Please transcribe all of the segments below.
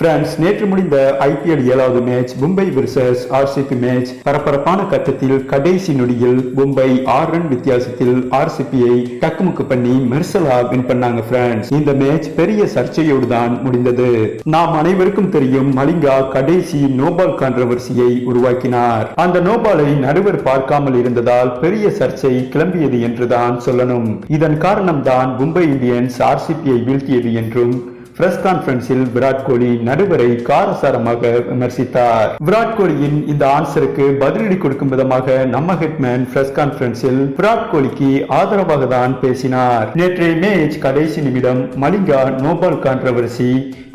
France நேற்று முடிந்த IPL ஏழாவது match Mumbai versus RCB match பரபரப்பான கட்டத்தில் கடைசி நொடியில் மும்பை ஆறு ரன் வித்தியாசத்தில் ஆர்சிபியை டக்குமுக்கு பண்ணி மெர்சலா வின் பண்ணாங்க பிரான்ஸ் இந்த மேட்ச் பெரிய சர்ச்சையோடு தான் முடிந்தது. நாம் அனைவருக்கும் தெரியும் மலிங்கா கடைசி நோபால் கான்ட்ரவர்சியை உருவாக்கினார். அந்த நோபாலை நடுவர் பார்க்காமல் இருந்ததால் பெரிய சர்ச்சை கிளம்பியது என்றுதான் சொல்லணும். இதன் காரணம்தான் மும்பை இந்தியன்ஸ் ஆர்சிபியை வீழ்த்தியது என்றும் பிரஸ் கான்பரன்ஸில் விராட் கோலி நடுவரை காரசாரமாக விமர்சித்தார். விராட் கோலியின் இந்த ஆன்சருக்கு பதிலடி கொடுக்கும் விதமாக நம்ம ஹெட்மேன் பிரஸ் கான்பரன்ஸில் விராட் கோலிக்கு ஆதரவாக தான் பேசினார். நேற்றைய மேட்ச் கடைசி நிமிடம் மலிங்கா நோபால் கான்ட்ரவர்சி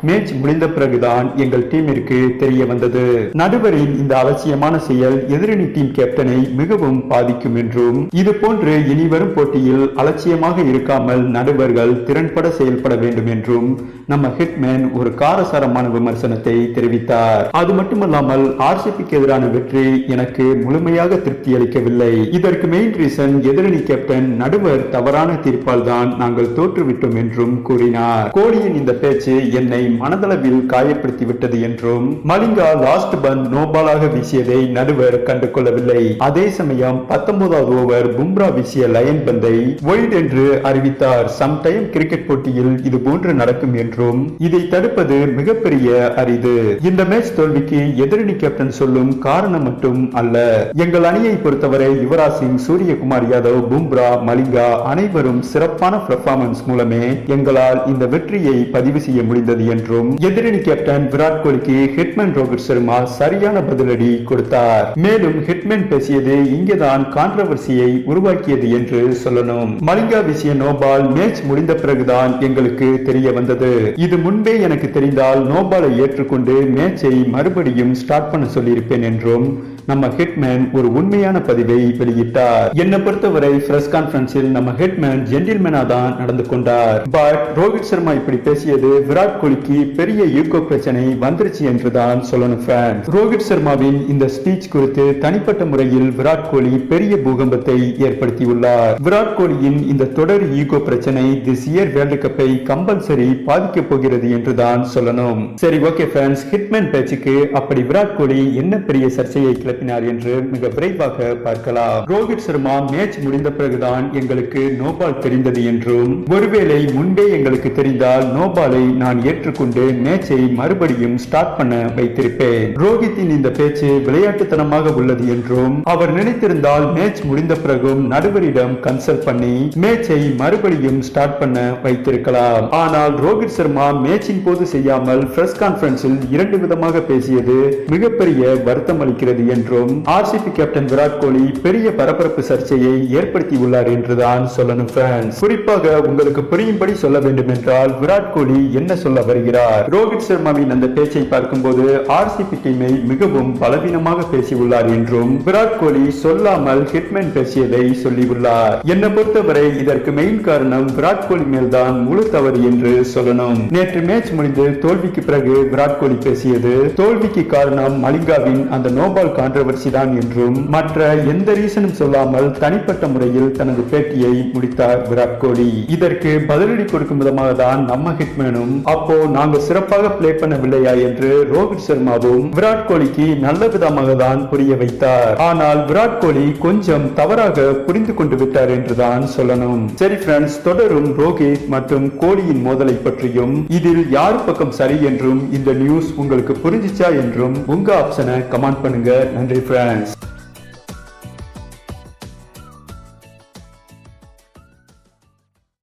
மேட்ச் முடிந்த பிறகுதான் எங்கள் டீமிற்கு தெரிய வந்தது. நடுவரின் இந்த அலட்சியமான செயல் எதிரணி டீம் கேப்டனை மிகவும் பாதிக்கும் என்றும் இது போன்று இனிவரும் போட்டியில் அலட்சியமாக இருக்காமல் நடுவர்கள் திறன்பட செயல்பட வேண்டும் என்றும் நம்ம ஹிட்மேன் ஒரு காரசாரமான விமர்சனத்தை தெரிவித்தார். அது மட்டுமல்லாமல் ஆர்சிபிக்கு எதிரான வெற்றி எனக்கு முழுமையாக திருப்தி அளிக்கவில்லை. இதற்கு மெயின் ரீசன் எதிரணி கேப்டன் நடுவர் தவறான தீர்ப்பால் தான் நாங்கள் தோற்றுவிட்டோம் என்றும் கூறினார். கோலியின் இந்த பேச்சு என்னை மனதளவில் காயப்படுத்தி விட்டது என்றும் மலிங்கா லாஸ்ட் பந்த் நோபாலாக வீசியதை நடுவர் கண்டு கொள்ளவில்லை அதே சமயம் பத்தொன்பதாவது ஓவர் பும்ரா வீசிய லயன் பந்தை ஒயிட் என்று அறிவித்தார். சம்டைம் கிரிக்கெட் போட்டியில் இது போன்று நடக்கும் என்றும் இதை தடுப்பது மிகப்பெரிய அரிது. இந்த மேட்ச் தோல்விக்கு எதிரணி கேப்டன் சொல்லும் காரணம் மட்டும் அல்ல. எங்கள் அணியை பொறுத்தவரை யுவராஜ் சிங் சூரியகுமார் யாதவ் பும்ரா மலிங்கா அனைவரும் சிறப்பான பெர்ஃபார்மன்ஸ் மூலமே எங்களால் இந்த வெற்றியை பதிவு செய்ய முடிந்தது என்றும் எதிரணி கேப்டன் விராட் கோலிக்கு ஹிட்மேன் ரோஹித் சர்மா சரியான பதிலடி கொடுத்தார். மேலும் ஹிட்மேன் பேசியது இங்கேதான் கான்ட்ரவர்சியை உருவாக்கியது என்று சொல்லணும். மலிங்கா வீசிய நோபால் மேட்ச் முடிந்த பிறகுதான் எங்களுக்கு தெரிய வந்தது. இது முன்பே எனக்கு தெரிந்தால் நோபாலை ஏற்றுக்கொண்டு மேட்சை மறுபடியும் ஸ்டார்ட் பண்ண சொல்லியிருப்பேன் என்றும் நம்ம ஹிட்மேன் ஒரு உண்மையான பதிவை வெளியிட்டார். என்னை பொறுத்தவரை பிரஸ் கான்பரன்ஸில் நம்ம ஹிட்மேன் ஜென்டில்மேனா தான் நடந்து கொண்டார். பட் ரோஹித் சர்மா இப்படி பேசியது விராட் கோலிக்கு பெரிய ஈகோ பிரச்சனை வந்துருச்சு என்றுதான் சொல்லணும் ஃபேன்ஸ் ரோஹித் சர்மாவின் இந்த ஸ்பீச் குறித்து தனிப்பட்ட முறையில் விராட் கோலி பெரிய பூகம்பத்தை ஏற்படுத்தியுள்ளார். விராட் கோலியின் இந்த தொடர் ஈகோ பிரச்சனை திஸ் இயர் வேர்ல்டு கப்பை கம்பல்சரி பாதிக்க போகிறது என்றுதான் சொல்லணும். சரி ஓகே ஃபேன்ஸ் ஹிட்மேன் பேச்சுக்கு அப்படி விராட் கோலி என்ன பெரிய சர்ச்சையை நிரப்பினார் என்று மிக விரைவாக பார்க்கலாம். ரோஹித் சர்மா மேட்ச் முடிந்த பிறகுதான் எங்களுக்கு நோபால் தெரிந்தது என்றும் ஒருவேளை முன்பே எங்களுக்கு தெரிந்தால் நோபாலை நான் ஏற்றுக்கொண்டு மேட்சை மறுபடியும் ஸ்டார்ட் பண்ண வைத்திருப்பேன். ரோஹித்தின் இந்த பேச்சு விளையாட்டுத்தனமாக உள்ளது என்றும் அவர் நினைத்திருந்தால் மேட்ச் முடிந்த பிறகும் நடுவரிடம் கன்சல்ட் பண்ணி மேட்சை மறுபடியும் ஸ்டார்ட் பண்ண வைத்திருக்கலாம். ஆனால் ரோஹித் சர்மா மேட்சின் போது செய்யாமல் பிரஸ் கான்பரன்ஸில் இரண்டு விதமாக பேசியது மிகப்பெரிய வருத்தம் அளிக்கிறது என்று என்றும் ஆர்சிபி கேப்டன் விராட் கோலி பெரிய பரபரப்பு சர்ச்சையை ஏற்படுத்தி உள்ளார் என்றுதான் சொல்லணும் fans. குறிப்பாக உங்களுக்கு புரியும்படி சொல்ல வேண்டும் என்றால் விராட் கோலி என்ன சொல்ல வருகிறார்? ரோஹித் சர்மாவின் அந்த பேச்சை பார்க்கும்போது ஆர்சிபி டீமை மிகவும் பலவீனமாக பேசியுள்ளார் என்றும் விராட் கோலி சொல்லாமல் ஹிட்மேன் பேசியதை சொல்லியுள்ளார். என்னை பொறுத்தவரை இதற்கு மெயின் காரணம் விராட் கோலி மேல்தான் முழு தவறு என்று சொல்லணும். நேற்று மேட்ச் முடிந்து தோல்விக்கு பிறகு விராட் கோலி பேசியது தோல்விக்கு காரணம் மலிங்காவின் அந்த நோபால் கான் கான்ட்ரவர்சி தான் என்றும் மற்ற எந்த ரீசனும் சொல்லாமல் தனிப்பட்ட முறையில் தனது பேட்டியை முடித்தார் விராட் கோலி. இதற்கு பதிலடி கொடுக்கும் விதமாக தான் நம்ம ஹிட்மேனும் அப்போ நாங்க சிறப்பாக பிளே பண்ணவில்லையா என்று ரோஹித் சர்மாவும் விராட் கோலிக்கு நல்ல விதமாக தான் புரிய வைத்தார். ஆனால் விராட் கோலி கொஞ்சம் தவறாக புரிந்து கொண்டு விட்டார் என்றுதான் சொல்லணும். சரி ஃப்ரெண்ட்ஸ் தொடரும் ரோஹித் மற்றும் கோலியின் மோதலை பற்றியும் இதில் யார் பக்கம் சரி என்றும் இந்த நியூஸ் உங்களுக்கு புரிஞ்சிச்சா என்றும் உங்க ஆப்ஷனை கமெண்ட் பண்ணுங்க. நன்றி ஃப்ரெண்ட்ஸ்